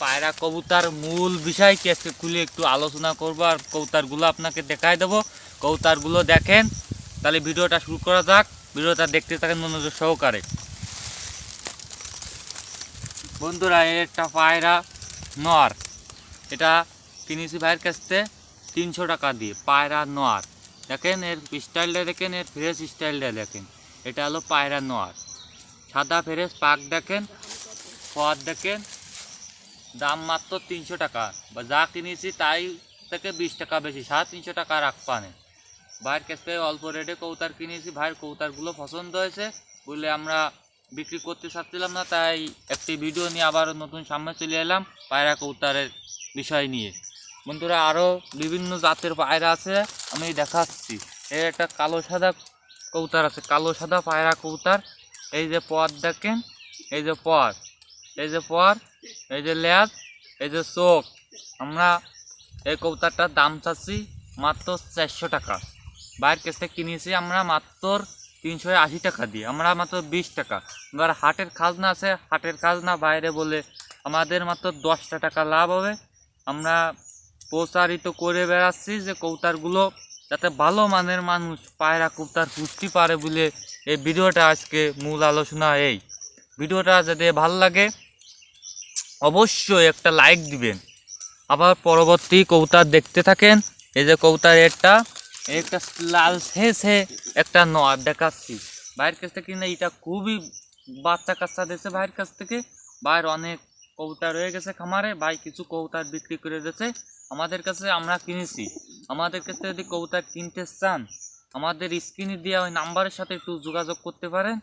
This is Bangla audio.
পায়রা কবুতার মূল বিষয় কি আজকে খুলে একটু আলোচনা করব আর কবুতারগুলো আপনাকে দেখাই দেবো। কবুতারগুলো দেখেন, তাহলে ভিডিওটা শুরু করা যাক। ভিডিওটা দেখতে থাকেন মনোযোগ সহকারে। বন্ধুরা একটা পায়রা নর। এটা কিনেছি ভাইয়ের কাছ থেকে তিনশো টাকা দিয়ে, পায়রা নোয়ার দেখেন এর স্টাইলটা দেখেন এর ফ্রেশ স্টাইলটা দেখেন। এটা হলো পায়রা নোয়ার সাদা ফ্রেশ পাক দেখেন ফর দেখেন দাম মাত্র তিনশো টাকা। বা যা কিনেছি তাই থেকে বিশ টাকা বেশি, সাড়ে তিনশো টাকা রাখ পানে। ভাইয়ের কাছ থেকে অল্প রেটে কৌতার কিনেছি, ভাইয়ের কৌতারগুলো পছন্দ হয়েছে। বলে আমরা বিক্রি করতে চাচ্ছিলাম না, তাই একটি ভিডিও নিয়ে আবার নতুন সামনে চলে এলাম পায়রা কৌতারের বিষয় নিয়ে। বন্ধুরা, আরও বিভিন্ন জাতের পায়রা আছে, আমি দেখাচ্ছি। এর একটা কালো সাদা কৌতার আছে, কালো সাদা পায়রা কৌতার। এই যে পর দেখেন, এই যে পর এই যে পর, এই যে লেজ, এই যে চোখ। আমরা এই কৌতারটার দাম চাচ্ছি মাত্র চারশো টাকা। বাইরের কাছ থেকে কিনেছি আমরা মাত্র তিনশো আশি টাকা দিয়ে। আমরা মাত্র বিশ টাকা। এবার হাটের খাজনা আছে, হাটের খাজনা বাইরে বলে আমাদের মাত্র দশটা টাকা লাভ হবে। আমরা প্রচারিত করে বেড়াচ্ছি যে কৌতারগুলো যাতে ভালো মানের মানুষ পায়রা কৌতার পুষতে পারে বলে এই ভিডিওটা আজকে মূল আলোচনা এই। ভিডিওটা যদি ভালো লাগে, অবশ্যই একটা লাইক দিবেন। আবার পরবর্তী কৌতার দেখতে থাকেন, এই যে কৌতার একটা একটা লাল শেষে একটা নয় দেখাচ্ছি। ভাইয়ের কাছ থেকে কিনা এটা খুবই বাচ্চা কাচ্চা দিয়েছে ভাইয়ের কাছ থেকে। ভাইয়ের অনেক কৌতা রয়ে গেছে খামারে, ভাই কিছু কৌতার বিক্রি করে দিয়েছে। আমাদের কাছে আমরা কিনেছি। আমাদের কাছে যদি কৌতার কিনতে চান, আমাদের স্ক্রিনে দেওয়া ওই নাম্বারের সাথে একটু যোগাযোগ করতে পারেন।